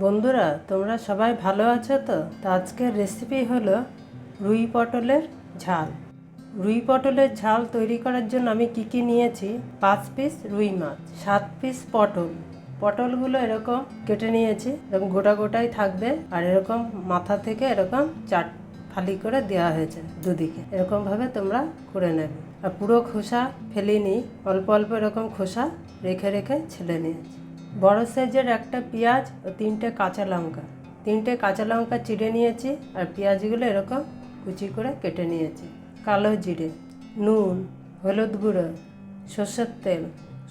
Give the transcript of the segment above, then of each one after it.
বন্ধুরা, তোমরা সবাই ভালো আছো তো? আজকের রেসিপি হলো রুই পটলের ঝাল। রুই পটলের ঝাল তৈরি করার জন্য আমি কি কি নিয়েছি? পাঁচ পিস রুই মাছ, সাত পিস পটল। পটলগুলো এরকম কেটে নিয়েছি, এরকম গোটা গোটাই থাকবে, আর এরকম মাথা থেকে এরকম চার ফালি করে দেওয়া হয়েছে দুদিকে। এরকমভাবে তোমরা করে নেবে। আর পুরো খোসা ফেলিনি অল্প অল্প এরকম খোসা রেখে রেখে ছেলে নিয়েছি। বড় সাইজের একটা পেঁয়াজ ও তিনটে কাঁচা লঙ্কা। তিনটে কাঁচা লঙ্কা চিড়ে নিয়েছি আর পেঁয়াজগুলো এরকম কুচি করে কেটে নিয়েছি। কালো জিরে, নুন, হলুদ গুঁড়ো, সর্ষের তেল,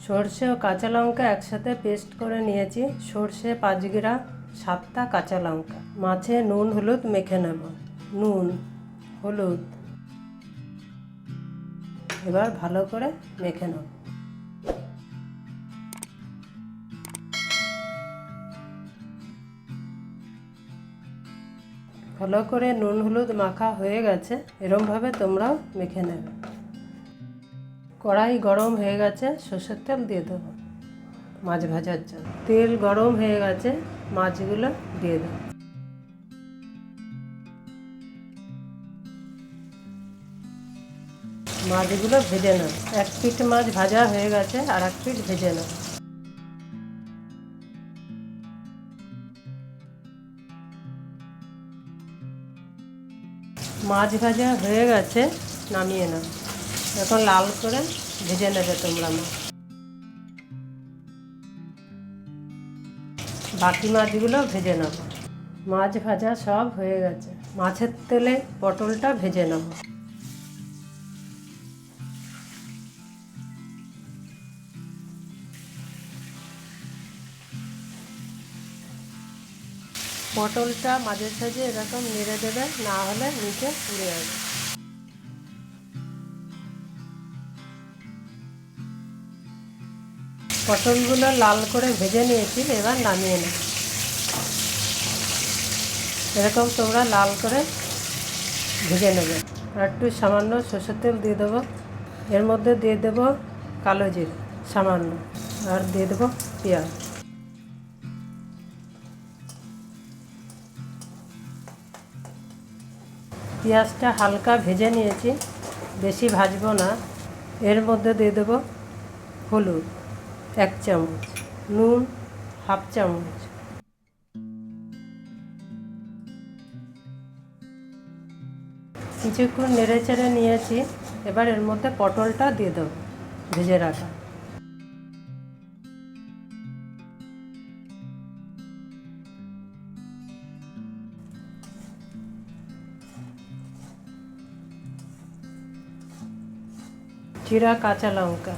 সর্ষে ও কাঁচা লঙ্কা একসাথে পেস্ট করে নিয়েছি। সর্ষে পাঁচ গ্রাম, সাতটা কাঁচা লঙ্কা। মাছে নুন, হলুদ মেখে নেব। নুন, হলুদ। এবার ভালো করে মেখে নেব। ভালো করে নুন হলুদ মাখা হয়ে গেছে, এরমভাবে তোমরাও মেখে নেবে। কড়াই গরম হয়ে গেছে, সর্ষের তেল দিয়ে দেবো মাছ ভাজার জন্য। তেল গরম হয়ে গেছে, মাছগুলো দিয়ে দেবো। মাছগুলো ভেজে নেব। এক পিঠ মাছ ভাজা হয়ে গেছে, আর এক পিঠ ভেজে নেব। মাছ ভাজা হয়ে গেছে, নামিয়ে নাও। এখন লাল করে ভেজে নেবে তোমরা মাছ বাকি মাছগুলো ভেজে নেব মাছ ভাজা সব হয়ে গেছে। মাছের তেলে পটলটা ভেজে নেব পটলটা মাঝে সাঝে এরকম নেড়ে দেবে না হলে নিচে পুড়ে যাবে পটলগুলো লাল করে ভেজে নিয়েছি, এবার নামিয়ে নেব। এরকম তোমরা লাল করে ভেজে নেবে। আর একটু সামান্য সর্ষের তেল দিয়ে দেবো। এর মধ্যে দিয়ে দেবো কালো জিরে, সামান্য। আর দিয়ে দেবো পেঁয়াজ। পেঁয়াজটা হালকা ভেজে নিয়েছি, বেশি ভাজবো না। এর মধ্যে দিয়ে দেবো হলুদ, এক চামচ, নুন, হাফ চামচ। কিছুক্ষণ নেড়ে চেড়ে নিয়েছি, এবার এর মধ্যে পটলটা দিয়ে দেবো, ভেজে রাখা। চিরা কাঁচা লঙ্কা।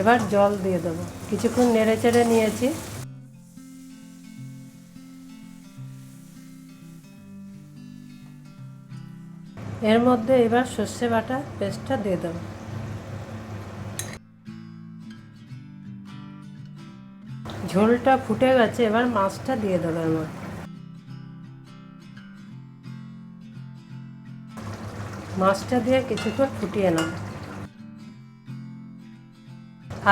এবার জল দিয়ে দেবো। কিছুক্ষণ নেড়ে চেড়ে নিয়েছি। এর মধ্যে এবার সর্ষে বাটা পেস্টটা দিয়ে দেবো। ঝোলটা ফুটে গেছে, এবার মাছটা দিয়ে দেবো এর মাছটা দিয়ে কিছুটা ফুটিয়ে নেব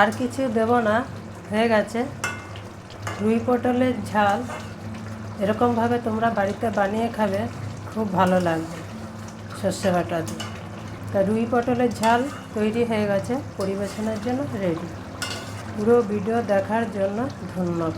আর কিছু দেব না, হয়ে গেছে। রুই পটলের ঝাল এরকমভাবে তোমরা বাড়িতে বানিয়ে খাবে, খুব ভালো লাগবে সর্ষে বাটা দিয়ে। তা রুই পটলের ঝাল তৈরি হয়ে গেছে, পরিবেশনের জন্য রেডি পুরো ভিডিও দেখার জন্য ধন্যবাদ।